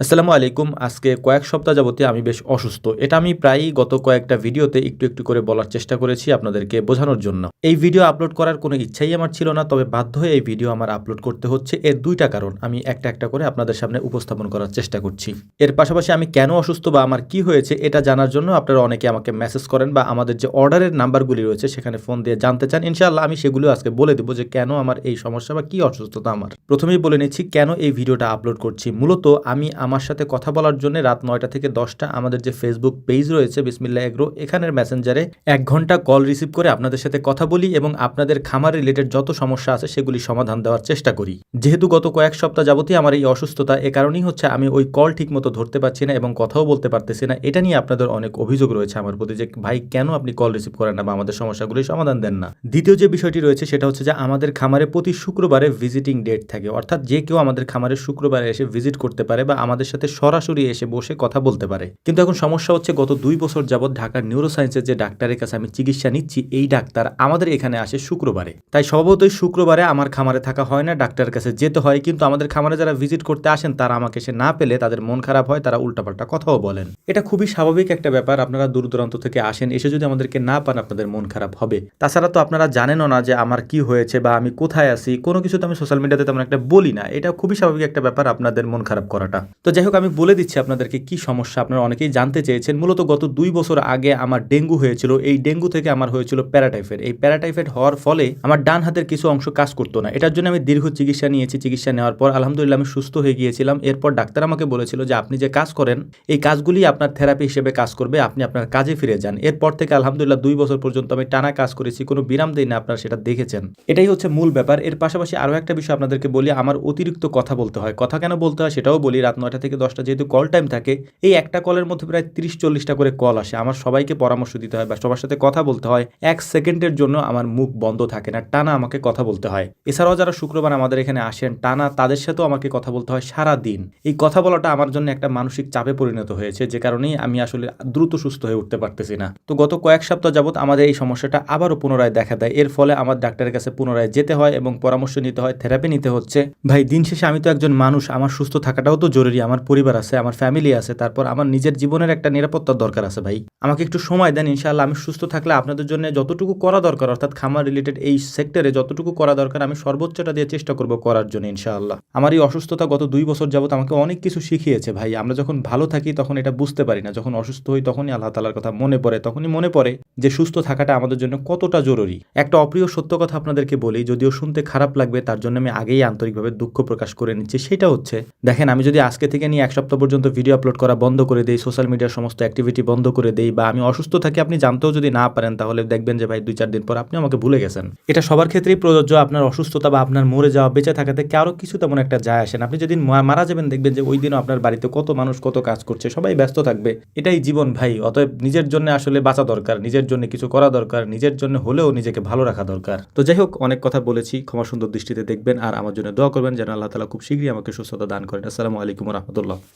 আসসালামু আলাইকুম। আজকে কয়েক সপ্তাহ যাবতে আমি বেশ অসুস্থ। এটা আমি প্রায়ই গত কয়েকটা ভিডিওতে একটু একটু করে বলার চেষ্টা করেছি আপনাদেরকে বোঝানোর জন্য। এই ভিডিও আপলোড করার কোনো ইচ্ছাই আমার ছিল না, তবে বাধ্য হয়ে এই ভিডিও আমার আপলোড করতে হচ্ছে। এর দুইটা কারণ আমি একটা একটা করে আপনাদের সামনে উপস্থাপন করার চেষ্টা করছি। এর পাশাপাশি আমি কেন অসুস্থ বা আমার কি হয়েছে এটা জানার জন্য আপনারা অনেকে আমাকে মেসেজ করেন বা আমাদের যে অর্ডারের নাম্বারগুলি রয়েছে সেখানে ফোন দিয়ে জানতে চান। ইনশাআল্লাহ আমি সেগুলো আজকে বলে দেবো যে কেন আমার এই সমস্যা বা কি অসুস্থতা আমার। প্রথমেই বলে নিচ্ছি কেন এই ভিডিওটা আপলোড করছি। মূলত আমি আমার সাথে কথা বলার জন্য রাত নয়টা থেকে দশটা আমাদের যে ফেসবুক পেজ রয়েছে বিসমিল্লা এগ্রো, এখানের মেসেঞ্জারে এক ঘণ্টা কল রিসিভ করে আপনাদের সাথে কথা বলি এবং আপনাদের খামার রিলেটেড যত সমস্যা আছে সেগুলি সমাধান দেওয়ার চেষ্টা করি। যেহেতু গত কয়েক সপ্তাহ যাবতই আমার এই অসুস্থতা এ কারণেই হচ্ছে আমি ওই কল ঠিক মতো ধরতে পারছি না এবং কথাও বলতে পারতেছি না। এটা নিয়ে আপনাদের অনেক অভিযোগ রয়েছে আমার প্রতি যে, ভাই, কেন আপনি কল রিসিভ করেন না বা আমাদের সমস্যাগুলি সমাধান দেন না? দ্বিতীয় যে বিষয়টি রয়েছে সেটা হচ্ছে যে, আমাদের খামারে প্রতি শুক্রবারে ভিজিটিং ডেট থাকে। অর্থাৎ যে কেউ আমাদের খামারে শুক্রবারে এসে ভিজিট করতে পারে বা আমাদের সাথে সরাসরি এসে বসে কথা বলতে পারে। কিন্তু এখন সমস্যা হচ্ছে, গত দুই বছর যাবৎ ঢাকার নিউরোসায়েন্সের যে ডাক্তারের কাছে আমি চিকিৎসা নিচ্ছি, এই ডাক্তার আমাদের এখানে আসে শুক্রবারে। তাই স্বভাবতই শুক্রবারে আমার খামারে থাকা হয় না, ডাক্তারের কাছে যেতে হয়, কিন্তু আমাদের খামারে যারা ভিজিট করতে আসেন, তারা আমাকে সে না পেলে তাদের মন খারাপ হয়, তারা উল্টাপাল্টা কথাও বলেন। এটা খুবই স্বাভাবিক একটা ব্যাপার, আপনারা দূর দূরান্ত থেকে আসেন, এসে যদি আমাদেরকে না পান, আপনাদের মন খারাপ হবে। তাছাড়া তো আপনারা জানেনও না যে আমার কি হয়েছে বা আমি কোথায় আছি, কোনো কিছু তো আমি সোশ্যাল মিডিয়াতে তেমন একটা বলি না। এটা খুবই স্বাভাবিক একটা ব্যাপার, আপনাদের মন খারাপ করাটা। তো যাই হোক, আমি বলে দিচ্ছি আপনাদেরকে কি সমস্যা। আপনারা অনেকেই জানতে চেয়েছেন, মূলত গত দুই বছর আগে আমার ডেঙ্গু হয়েছিল, এই ডেঙ্গু থেকে আমার হয়েছিল প্যারাটাইফয়েড। এই প্যারাটাইফয়েড হওয়ার ফলে আমার ডান হাতের কিছু অংশ কাজ করতো না। এটার জন্য আমি দীর্ঘ চিকিৎসা নিয়েছি। চিকিৎসা নেওয়ার পর আলহামদুলিল্লাহ আমি সুস্থ হয়ে গিয়েছিলাম। এরপর ডাক্তার আমাকে বলেছিল যে, আপনি যে কাজ করেন, এই কাজগুলি আপনার থেরাপি হিসেবে কাজ করবে। আপনি আপনার কাজে ফিরে যান। এরপর থেকে আলহামদুলিল্লাহ দুই বছর পর্যন্ত আমি টানা কাজ করেছি। কোনো বিরাম দেই না আপনারা সেটা দেখেছেন। এটাই হচ্ছে মূল ব্যাপার। এর পাশাপাশি আরও একটা বিষয় আপনাদেরকে বলি, আমার অতিরিক্ত কথা বলতে হয়। কথা কেন বলতে হয় সেটাও বলি। রাত নয়টা থেকে দশটা যেহেতু কল টাইম থাকে, এই একটা কলের মধ্যে প্রায় তিরিশ, চল্লিশটা করে কল আসে। আমার সবাইকে পরামর্শ দিতে হয় বা সবার সাথে কথা বলতে হয়। এক সেকেন্ডের জন্য আমার মুখ বন্ধ থাকে না, টানা আমাকে কথা বলতে হয়। এছাড়াও যারা শুক্রবার আমাদের এখানে আসেন, টানা তাদের সাথেও আমাকে কথা বলতে হয় সারা দিন এই কথা বলাটা আমার জন্য একটা মানসিক চাপে পরিণত হয়েছে, যে কারণেই আমি আসলে দ্রুত সুস্থ হয়ে উঠতে পারতেছি না। তো গত কয়েক সপ্তাহ যাবত আমাদের এই সমস্যাটা আবারও পুনরায় দেখা দেয়। এর ফলে আমার ডাক্তারের কাছে পুনরায় যেতে হয় এবং পরামর্শ নিতে হয় থেরাপি নিতে হচ্ছে। ভাই, দিন শেষে আমি তো একজন মানুষ, আমার সুস্থ থাকাটাও তো জরুরি। আমার পরিবার আছে, আমার ফ্যামিলি আছে, তারপর আমার নিজের জীবনের একটা নিরাপত্তার দরকার আছে ভাই। আমাকে একটু সময় দেন, ইনশাআল্লাহ আমি সুস্থ থাকলে আপনাদের জন্য যতটুকু করা দরকার, অর্থাৎ খামার রিলেটেড এই সেক্টরে যতটুকু করা দরকার, আমি সর্বোচ্চটা দিয়ে চেষ্টা করব করার জন্য ইনশাআল্লাহ। আমার এই অসুস্থতা গত দুই বছর যাবত আমাকে অনেক কিছু শিখিয়েছে ভাই। আমরা যখন ভালো থাকি তখন এটা বুঝতে পারি না, যখন অসুস্থ হই তখনই আল্লাহ তালার কথা মনে পড়ে, তখনই মনে পড়ে যে সুস্থ থাকাটা আমাদের জন্য কতটা জরুরি। একটা অপ্রিয় সত্য কথা আপনাদেরকে বলি, যদিও শুনতে খারাপ লাগবে, তার জন্য আমি আগেই আন্তরিকভাবে দুঃখ প্রকাশ করে নিচ্ছি, সেটা হচ্ছে, দেখেন আমি যদি আজকে নিয়ে এক সপ্তাহ পর্যন্ত ভিডিও আপলোড করা বন্ধ করে দেই সোশ্যাল মিডিয়ার সমস্ত অ্যাক্টিভিটি বন্ধ করে দেই বা আমি অসুস্থ থাকি আপনি জানতেও যদি না পারেন, তাহলে দেখবেন যে ভাই দুই চার দিন পর আপনি আমাকে ভুলে গেছেন। এটা সবার ক্ষেত্রেই প্রযোজ্য, আপনার অসুস্থতা বা আপনার মরে যাওয়া, বেঁচে থাকাতে কারও কিছু তেমন একটা যায় আসেন আপনি যেদিন মারা যাবেন, দেখবেন যে ওই দিনও আপনার বাড়িতে কত মানুষ কত কাজ করছে, সবাই ব্যস্ত থাকবে। এটাই জীবন ভাই, অতএব নিজের জন্য আসলে বাঁচা দরকার, নিজের জন্য কিছু করা দরকার, নিজের জন্য হলেও নিজেকে ভালো রাখা দরকার। তো যাই হোক, অনেক কথা বলেছি, ক্ষমা সুন্দর দৃষ্টিতে দেখবেন আর আমার জন্য দোয়া করবেন, যেন আল্লাহ তালা খুব শীঘ্রই আমাকে সুস্থতা দান করেন। আসসালামু আলাইকুম রহমতুল্লাহ। ورحمه الله.